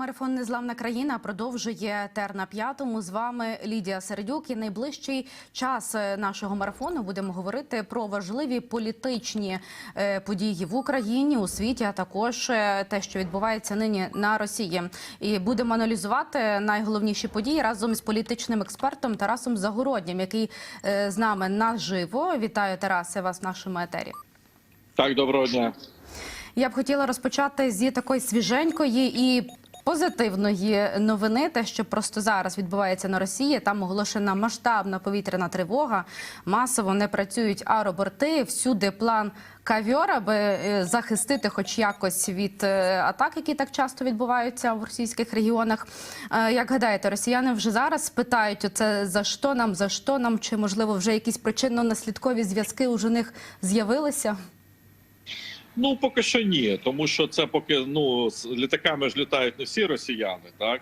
Марафон Незламна країна продовжує тер на п'ятому. З вами Лідія Середюк. І найближчий час е, нашого марафону будемо говорити про важливі політичні е, події в Україні у світі, а також е, те, що відбувається нині на Росії. І будемо аналізувати найголовніші події разом з політичним експертом Тарасом Загороднім, який з нами наживо. Вітаю Тарасе вас в нашому етері. Так, доброго дня. Я б хотіла розпочати зі такої свіженької і позитивної новини. Те, що просто зараз відбувається на Росії, там оголошена масштабна повітряна тривога. Масово не працюють аероборти. Всюди план кавьор, аби е, захистити, хоч якось від е, атак, які так часто відбуваються в російських регіонах. Е, Як гадаєте, росіяни вже зараз питають оце за що нам, за що нам, чи можливо вже якісь причинно-наслідкові зв'язки у них з'явилися? Ну поки що ні, тому що це поки ну з літаками ж літають не всі росіяни, так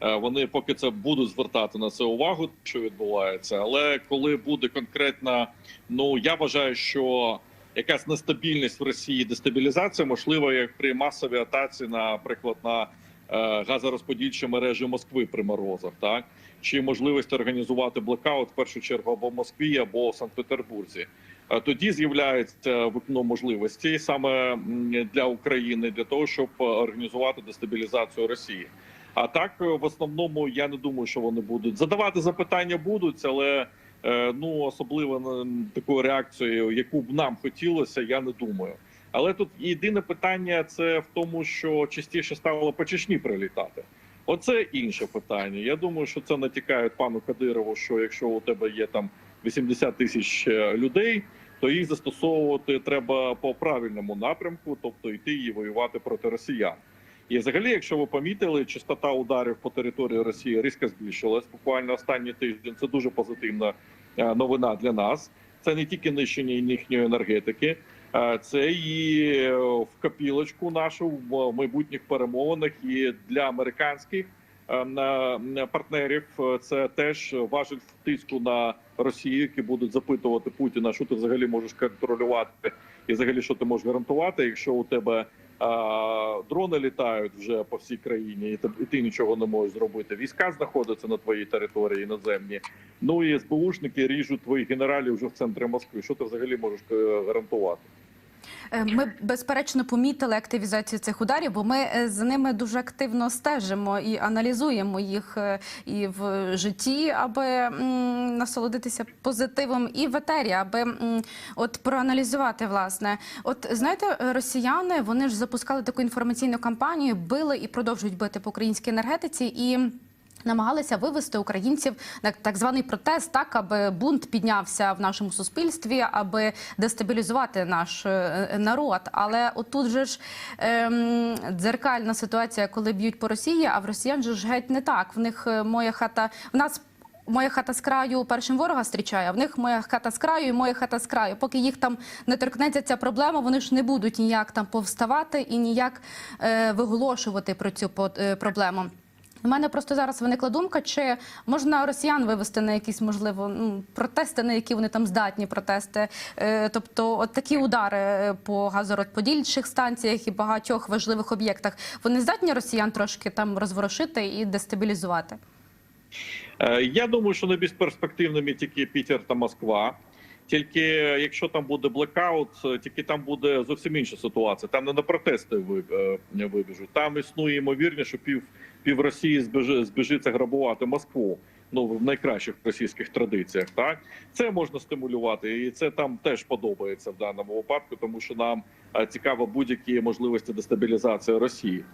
Е, вони поки це будуть звертати на це увагу, що відбувається. Але коли буде конкретна, ну я вважаю, що якась нестабільність в Росії, дестабілізація можлива як при масовій атаці, наприклад, на е, газорозподільчі мережі Москви при морозах, так чи можливість організувати блекаут в першу чергу або в Москві, або в Санкт-Петербурзі. Е, Тоді з'являється вікно можливості саме для України для того, щоб е, організувати дестабілізацію Росії. А так, е, в основному, я не думаю, що вони будуть задавати запитання, будуть, але ну особливо на таку реакцію, яку б нам хотілося, я не думаю. Але тут єдине питання це в тому, що частіше стало по Чечні прилітати. Оце інше питання. Я думаю, що це натякають пану Кадирову, що якщо у тебе є там 80 тисяч е, людей, то їх застосовувати треба по правильному напрямку, тобто йти і воювати проти росіян. І взагалі, якщо ви помітили, частота ударів по території Росії різко збільшилась. Буквально останній тиждень це дуже позитивна е, новина для нас. Це не тільки нищення їхньої енергетики, е, це і в копілочку нашу в майбутніх перемовинах і для американських партнерів. е, Це теж важить тиску на Росію, які будуть запитувати Путіна, що ти взагалі можеш контролювати, і взагалі що ти можеш гарантувати, якщо у тебе дрони літають вже по всій країні, і ти, ти нічого не можеш зробити. Війська знаходяться на твоїй території наземні. Ну і СБУшники ріжуть твоїх генералів вже в центрі Москви. Що ти взагалі можеш е, гарантувати? Е, Ми безперечно помітили активізацію цих ударів, бо ми е, за ними дуже активно стежимо і аналізуємо їх е, і в житті, аби насолодитися позитивом, і в етері, аби от проаналізувати власне. От знаєте, росіяни вони ж запускали таку інформаційну кампанію, били і продовжують бити по українській енергетиці і. Намагалися вивести українців на так званий протест, так аби бунт піднявся в нашому суспільстві, аби дестабілізувати наш е, народ. Але отут же ж ем, дзеркальна ситуація, коли б'ють по Росії, а в росіян же ж геть не так. В них е, моя хата в нас. Моя хата з краю першим ворога зустрічає, в них моя хата з краю і моя хата з краю. Поки їх там не торкнеться ця проблема, вони ж не будуть ніяк там повставати і ніяк е, виголошувати про цю е, проблему. У мене просто зараз виникла думка, чи можна росіян вивести на якісь можливо ну, протести, на які вони там здатні протести. Е, тобто, от такі удари е, по газорозподільчих станціях і багатьох важливих об'єктах. Вони здатні росіян трошки там розворушити і дестабілізувати. Е, Я думаю, що найбільш перспективними тільки Пітер та Москва. Тільки якщо там буде блекаут, тільки там буде зовсім інша ситуація. Там не на протести ви- вибіжуть. Там існує ймовірність, що пів пів Росії збіжи, збіжиться грабувати Москву. Ну в найкращих російських традиціях, так це можна стимулювати, і це там теж подобається в даному випадку, тому що нам е, цікаво будь-які можливості дестабілізації Росії.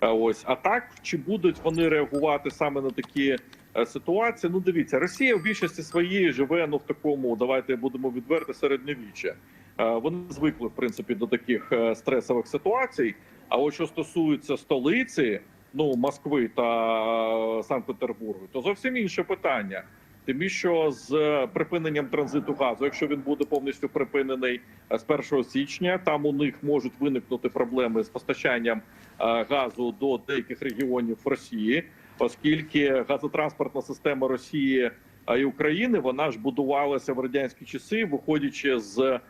Е, Ось а так чи будуть вони реагувати саме на такі е, ситуації? Ну дивіться, Росія в більшості своєї живе ну в такому. Давайте будемо відверти середньовіччя. Вони звикли в принципі до таких стресових ситуацій. А от що стосується столиці, ну Москви та Санкт-Петербургу, то зовсім інше питання. Тим більше що з припиненням транзиту газу, якщо він буде повністю припинений е, з 1 січня, там у них можуть виникнути проблеми з постачанням е, газу до деяких регіонів Росії, оскільки газотранспортна система Росії е, і України вона ж будувалася в радянські часи, виходячи з е,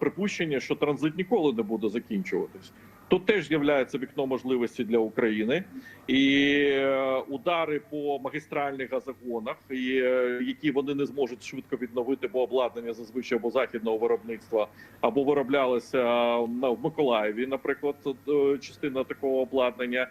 припущення, що транзит ніколи не буде закінчуватись. Тут теж з'являється вікно можливості для України, і е, удари по магістральних газогонах, е, які вони не зможуть швидко відновити, бо обладнання зазвичай або західного виробництва, або вироблялося в Миколаєві, наприклад, е, частина такого обладнання.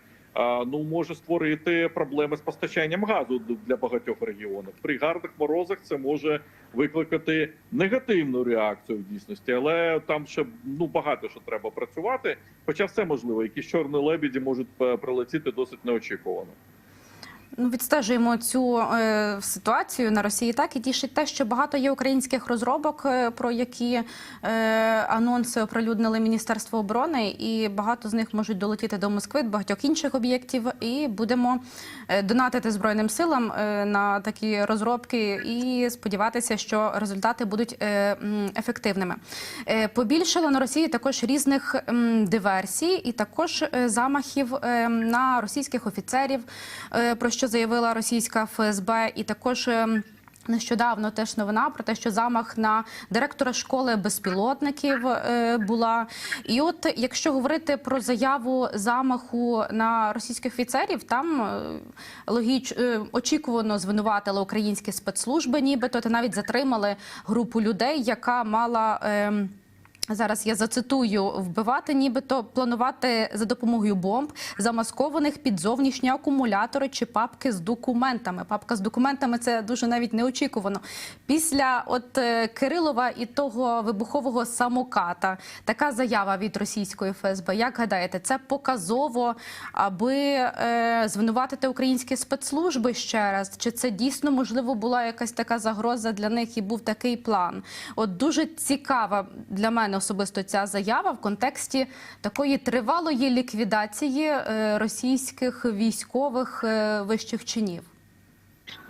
Ну може створити проблеми з постачанням газу для багатьох регіонів. При гарних морозах це може викликати негативну реакцію в дійсності, але там ще ну багато що треба працювати. Хоча все можливо, якісь чорні лебіді можуть е, прилетіти досить неочікувано. Ну, відстежуємо цю е, ситуацію на Росії. Так і тішить те, що багато є українських розробок, е, про які е, анонси оприлюднили Міністерство оборони, і багато з них можуть долетіти до Москви, до багатьох інших об'єктів. І будемо е, донатити збройним силам е, на такі розробки і сподіватися, що результати будуть е, ефективними. Е, побільшало на Росії також різних м, диверсій і також е, замахів е, на російських офіцерів. е, Про що заявила російська ФСБ, і також. е, Нещодавно теж новина про те, що замах на директора школи безпілотників е, була. І от якщо говорити про заяву замаху на російських офіцерів, там е, логіч е, очікувано звинуватили українські спецслужби, нібито та навіть затримали групу людей, яка мала. Зараз я зацитую вбивати, нібито планувати за допомогою бомб, замаскованих під зовнішні акумулятори чи папки з документами. Папка з документами це дуже навіть неочікувано. Після от е, Кирилова і того вибухового самоката така заява від російської ФСБ. Як гадаєте, це показово, аби е, звинуватити українські спецслужби ще раз? Чи це дійсно можливо була якась така загроза для них і був такий план? От дуже цікава для мене особисто ця заява в контексті такої тривалої ліквідації е, російських військових е, вищих чинів.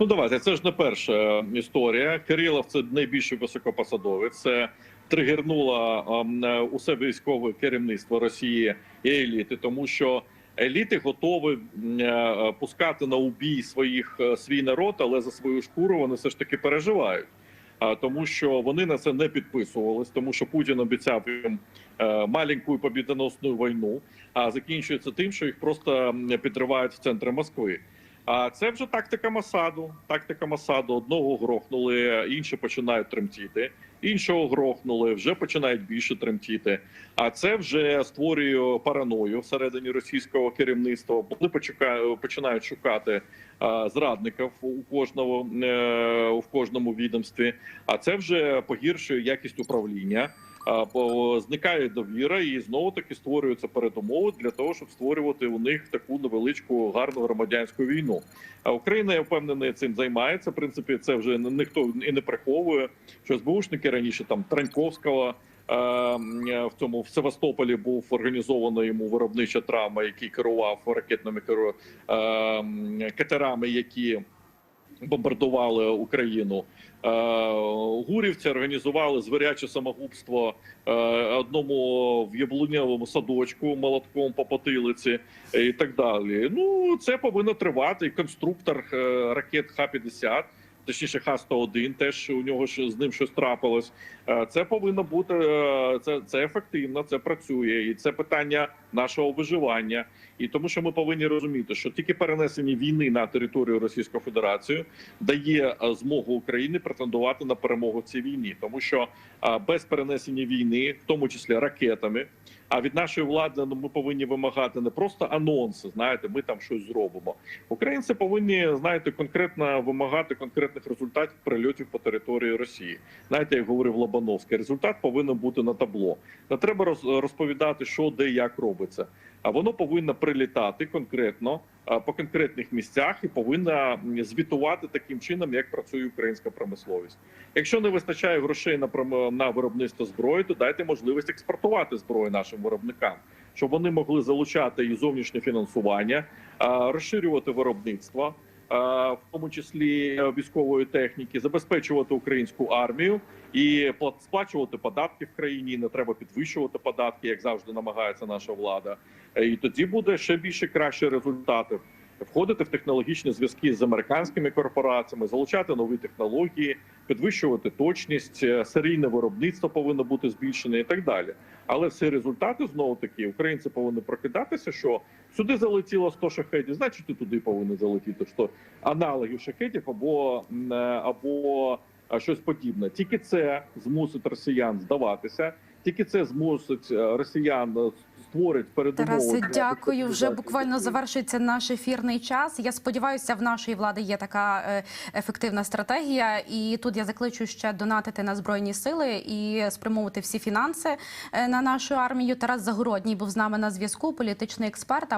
Ну давайте це ж не перша історія. Кирилов це найбільший високопосадовець. Це тригернуло е, усе військове керівництво Росії і еліти, тому що еліти готові пускати на убій своїх свій народ, але за свою шкуру вони все ж таки переживають. Тому, що вони на це не підписувались, тому що Путін обіцяв їм е, маленьку побідоносну війну, а закінчується тим, що їх просто підривають в центрі Москви. А це вже тактика Масаду. Тактика Масаду. Одного грохнули, інші починають тремтіти. Іншого грохнули, вже починають більше тремтіти. А це вже створює параною всередині російського керівництва. Вони починають шукати зрадників у кожного е, в кожному відомстві. А це вже погіршує якість управління. Бо зникає довіра, і знову таки створюються передумови для того, щоб створювати у них таку невеличку гарну громадянську війну. А Україна я впевнений цим займається. В принципі, це вже ніхто і не приховує. Що СБУшники раніше там Траньковського. е, В цьому в Севастополі був організовано йому виробнича травма, який керував ракетними е, катерами, які бомбардували Україну. Е, Гурівці організували звіряче самогубство е, одному в яблуневому садочку молотком по потилиці і так далі. Ну це повинно тривати. І конструктор е, ракет Х-50, точніше Х-101, теж у нього з ним щось трапилось. Це повинно бути це, це ефективно, це працює, і це питання нашого виживання. І тому, що ми повинні розуміти, що тільки перенесення війни на територію Російської Федерації дає е, змогу Україні претендувати на перемогу в цій війні, тому що е, без перенесення війни, в тому числі ракетами. А від нашої влади ну, ми повинні вимагати не просто анонси. Знаєте, ми там щось зробимо. Українці повинні знаєте конкретно вимагати конкретних результатів прильотів по території Росії. Знаєте, як говорив Лобановський, результат повинен бути на табло. Не треба роз- розповідати, що де як робиться. А воно повинно прилітати конкретно по конкретних місцях і повинна звітувати таким чином, як працює українська промисловість. Якщо не вистачає грошей на на виробництво зброї, то дайте можливість експортувати зброю нашим виробникам, щоб вони могли залучати і зовнішнє фінансування, розширювати виробництво. А, В тому числі е, військової техніки, забезпечувати українську армію і сплачувати податки в країні. Не треба підвищувати податки, як завжди намагається наша влада. Е, І тоді буде ще більше кращі результати. входити в технологічні зв'язки з американськими корпораціями, залучати нові технології, підвищувати точність, е, серійне виробництво повинно бути збільшене і так далі. Але всі результати знову таки українці повинні прокидатися, що сюди залетіло 100 шахетів, значить і туди повинні залетіти 100 аналогів шахетів або, е, або е, щось подібне. Тільки це змусить росіян здаватися, тільки це змусить росіян створить передумови. Тарасе, дякую. Вже буквально завершується наш ефірний час. Я сподіваюся, в нашої влади є така е, ефективна стратегія. І тут я закличу ще донатити на збройні сили і спрямовувати всі фінанси е, на нашу армію. Тарас Загородній був з нами на зв'язку, політичний експерт.